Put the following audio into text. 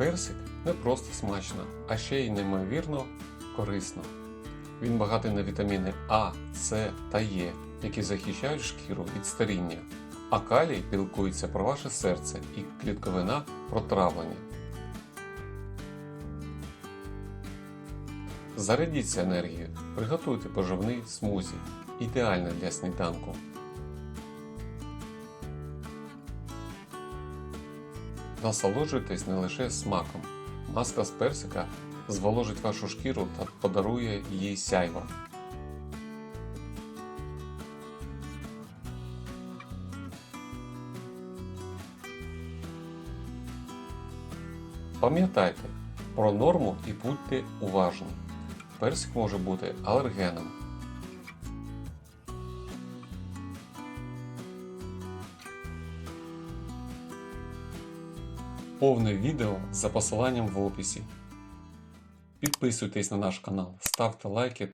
Персик не просто смачно, а ще й неймовірно корисно. Він багатий на вітаміни А, С та Е, які захищають шкіру від старіння, а калій пілкується про ваше серце і клітковина про травлення. Зарядіться енергією, приготуйте поживний смузі, ідеальне для сніданку. Насолоджуйтесь не лише смаком. Маска з персика зволожить вашу шкіру та подарує їй сяйво. Пам'ятайте про норму і будьте уважні. Персик може бути алергеном. Повне відео за посиланням в описі. Підписуйтесь на наш канал, ставте лайки